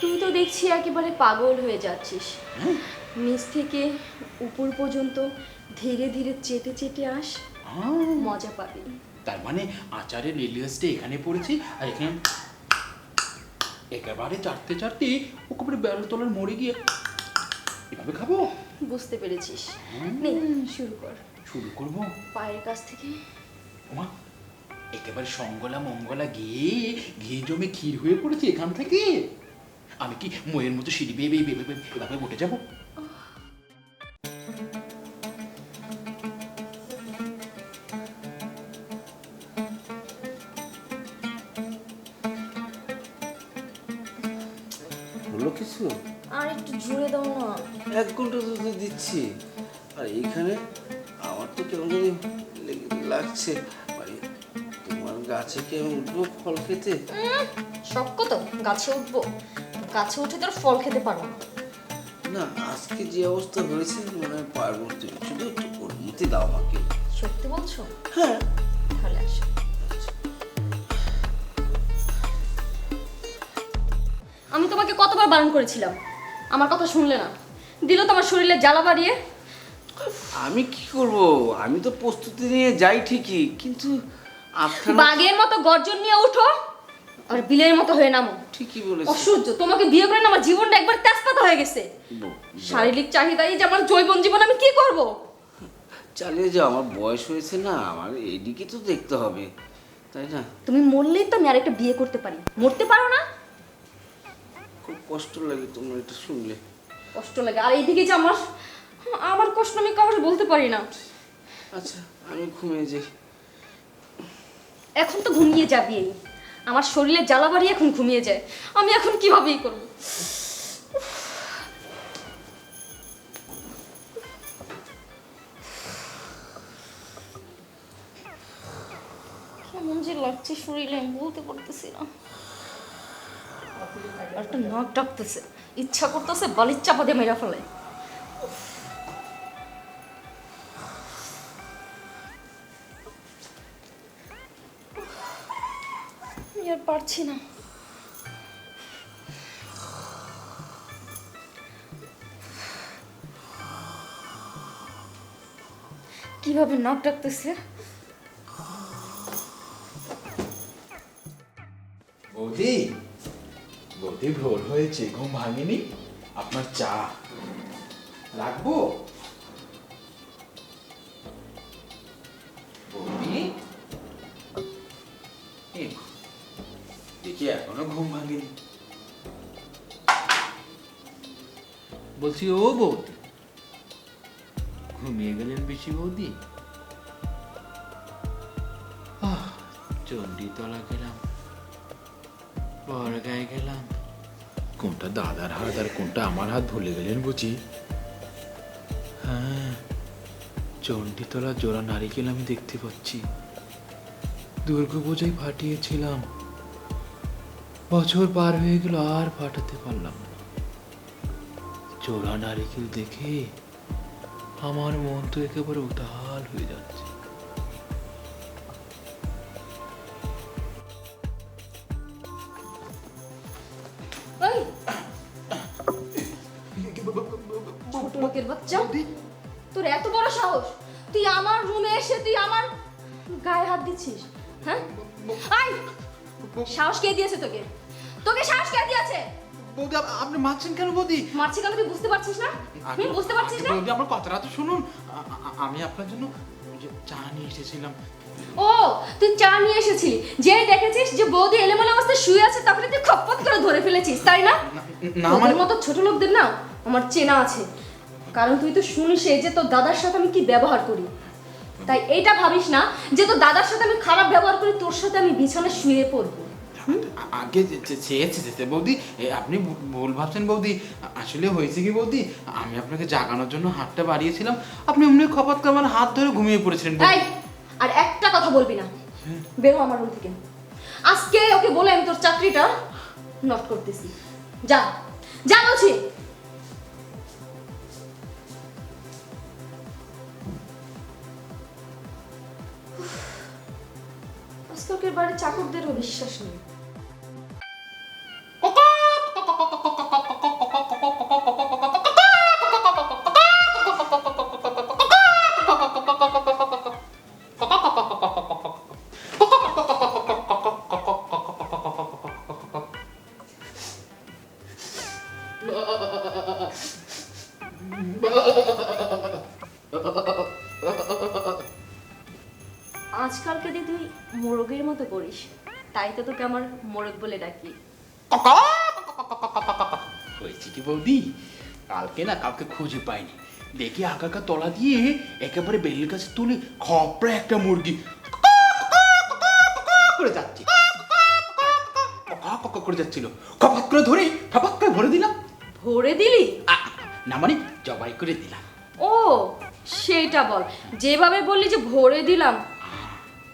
তুই তো দেখছি একেবারে পাগল হয়ে যাচ্ছিস। হ্যাঁ নিচ থেকে উপর পর্যন্ত ধীরে ধীরে চেটে চেটে আস মজা পাবি। তার মানে আচারের রিলিয়াসটা এখানে পড়েছি আর এখানে একেবারে চাটতে চাটতে ওকে বেড়াল তলার মরে গিয়ে এভাবে খাব? বুঝতে পেরেছিস। নে শুরু কর। শুরু করব? পায়ের কাছ থেকে ওমা একেবারে সঙ্গলা মঙ্গলা গিয়ে ঘি জমে ক্ষীর হয়ে পড়েছে এখান থেকে। আমি কি ময়ের মতো সিঁড়ি বেয়ে বেয়ে বেয়ে বেয়ে এভাবে উঠে যাব? হলো কিছু? আর একটু জুড়ে দাও না। এক ঘণ্টা তো দিচ্ছি। আর এইখানে আমার তো কেমন লাগছে। গাছে কি আমি উঠবো ফল খেতে? সব কত গাছে উঠবো। গাছে উঠে তোর ফল খেতে পারব না। না আজকে যে অবস্থা হয়েছে মনে হয় পারব তুমি শুধু একটু অনুমতি দাও আমাকে। সত্যি বলছো? হ্যাঁ। তাহলে আসো। আমি তোমাকে কতবার বারণ করেছিলাম? আমার কথা শুনলে না। দিল তোমার শরীরে জ্বালা বাড়িয়ে। আমি কি করব? আমি তো প্রস্তুতি নিয়ে যাই ঠিকই কিন্তু বাঘের মতো গর্জন নিয়ে উঠো আর বিলের মতো হয়ে নামো। ঠিকই বলেছি। অসহ্য তোমাকে বিয়ে করে না আমার জীবনটা একবার তেজপাতা হয়ে গেছে। শারীরিক চাহিদাই যে আমার জৈবন জীবন আমি কি করব? চালিয়ে যাও আমার বয়স হয়েছে না আমার এদিকে তো দেখতে হবে তাই না? তুমি মরলেই তো আমি আরেকটা বিয়ে করতে পারি। মরতে পারো না? খুব কষ্ট লাগে তোমার এটা শুনলে। কষ্ট লাগে। আর এইদিকে যে আমার আমার কষ্ট আমি কাউকে বলতে পারি না। আচ্ছা আমি ঘুমিয়ে যাই। এখন তো ঘুমিয়ে যাবি। আমার শরীরে জ্বালা বাড়ি এখন ঘুমিয়ে যায়। আমি এখন কিভাবেই করব? কেমন যে লাগছে শরীরে, আমি বলতে পারতেছি না। একটা নাক ডাকতেছে। ইচ্ছা করতেছে বালির চাপা দিয়ে মেরা ফেলে। আমি আর পারছি না। কীভাবে নাক ডাকতেছে? বৌদি বৌদি ভোর হয়েছে, ঘুম ভাঙেনি? আপনার চা রাখব দেখি এখনও ঘুম ভাঙেনি। বলছি ও বৌদি ঘুমিয়ে গেলেন বেশি বৌদি? আহ, চণ্ডীতলা গেলাম বড়গায় গেলাম। কোনটা দাদার হাত আর কোনটা আমার হাত ভুলে গেলেন বুঝি? হ্যাঁ চণ্ডীতলা জোড়া নারিকেল আমি দেখতে পাচ্ছি। দুর্গাপূজায় ফাটিয়েছিলাম। বছর পার হয়ে গেল আর ফাটাতে পারলাম না। জোড়া নারিকেল দেখে আমার মন তো একেবারে উতাল হয়ে যাচ্ছে। লোকের বাচ্চা। তোর এত বড় সাহস। তুই আমার রুমে এসে তুই আমার গায়ে হাত দিচ্ছিস হ্যাঁ? আই সাহস কে দিয়েছে তোকে? তোকে সাহস কে দিয়েছে? বৌদি আপনি মারছেন কেন বৌদি? মারছি কেন? তুই বুঝতে পারছিস না? হুম বুঝতে পারছিস না? বৌদি আমার কথাটা তো শুনুন। আমি আপনার জন্য চা নিয়ে এসেছিলাম। ও তুই চা নিয়ে এসেছিলি। যে দেখেছিস যে বৌদি এলোমেলো অবস্থায় শুয়ে আছে তখন তুই খপ্পত করে ধরে ফেলেছিস তাই না? না তোদের মানে মতো ছোট লোকদের না আমার চেনা আছে। কারণ তুই তো শুনিস যে তোর দাদার সাথে আমি কি ব্যবহার করি। তাই এইটা ভাবিস না যে তোর দাদার সাথে আমি খারাপ ব্যবহার করি তোর সাথে আমি বিছানায় শুয়ে পড়ব। আগে চেয়েছে যেতে বৌদি আপনি ভুল ভাবছেন বৌদি। আসলে হয়েছে কি বৌদি আমি আপনাকে জাগানোর জন্য হাতটা বাড়িয়েছিলাম আপনি অমনি খপাত আমার হাত ধরে ঘুমিয়ে পড়েছিলেন তাই আর একটা কথা বলবি না। বেরো আমার রুম থেকে। আজকে ওকে বলে আমি তোর চাকরিটা নট করতেছি। যা যা বলছি। চিকিৎসকের বাড়ি চাকরদেরও বিশ্বাস নেই Ha ha ha ha ha. মোরগের মতো করিস তাই তো তোকে আমার মোরগ বলে ডাকি হয়েছে কি বৌদি কালকে না কাউকে খুঁজে পাইনি দেখি আকাকা তলা দিয়ে একেবারে বেলের কাছে তুলে খপড়ে একটা মুরগি করে যাচ্ছে কক করে যাচ্ছিল খপাক করে ধরে খপাক করে ভরে দিলাম ভরে দিলি না মানে জবাই করে দিলাম ও সেটা বল যেভাবে বললি যে ভরে দিলাম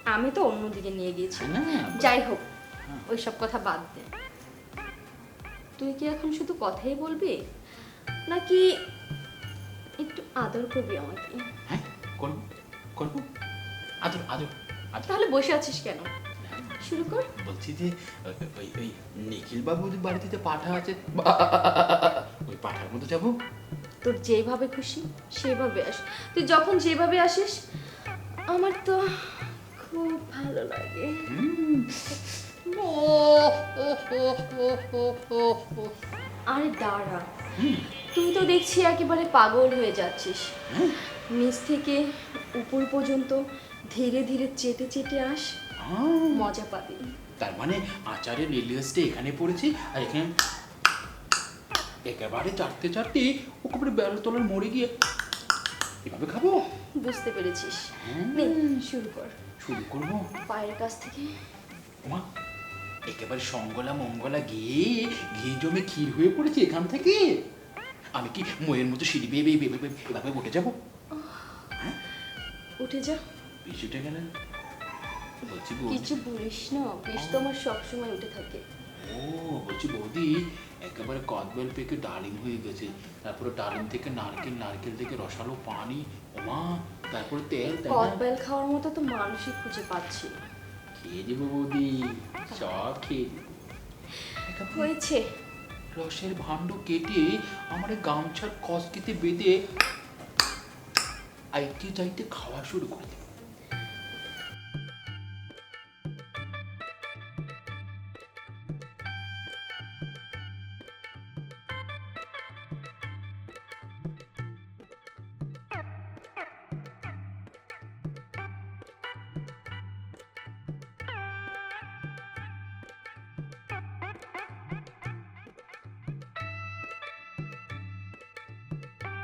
আমি তো অন্যদিকে নিয়ে গিয়েছি। যাই হোক ওইসব কথা বাদ দে। তুই কি এখন শুধু কথাই বলবি? নাকি একটু আদর করবি আমাকে? হ্যাঁ করব করব। আদর আদর তাহলে বসে আছিস কেন? শুরু কর। বলছি যে ওই- ওই ওই নিখিল বাবুর বাড়িতে যে পাঠা আছে ওই পাঠার মধ্যে যাব। তোর যেভাবে খুশি সেভাবে আস। তুই যখন যেভাবে আসিস আমার তো খুব ভালো লাগে। আরে দাঁড়া। তুই তো দেখছি একেবারে পাগল হয়ে যাচ্ছিস। নিচ থেকে উপর পর্যন্ত ধীরে ধীরে চেটে চেটে আস। মজা পাবি। তার মানে আচারের রিলিয়াসটা এখানে পড়েছে আর এখানে একেবারে চারটে চারটে ওকে বেড়াল তলার মরে গিয়ে এভাবে খাব? বুঝতে পেরেছিস। নে শুরু কর। শুরু করব? পায়ের কাছ থেকে। ওমা একেবারে সঙ্গলা মঙ্গলা গিয়ে ঘি জমে ক্ষীর হয়ে পড়েছে এখান থেকে। আমি কি ময়ের মতো সিঁড়ি বেয়ে বেয়ে বেয়ে বেয়ে এভাবে উঠে যাব? উঠে যা। পিছুটে গেলেন বলছি কিছু বলিস না বিষ তো আমার সবসময় উঠে থাকে। ও বলছি বৌদি একেবারে কদবেল পেকে ডালিম হয়ে গেছে। তারপরে ডালিম থেকে নারকেল নারকেল থেকে রসালো পানি ওমা তারপরে তেল কদবেল খাওয়ার মতো তো মানুষই খুঁজে পাচ্ছি। খেয়ে দেবো বৌদি সব খেয়ে হয়েছে। রসের ভাণ্ড কেটে আমার গামছার কসকিতে বেঁধে আইতে চাইতে খাওয়া শুরু করে দেবো।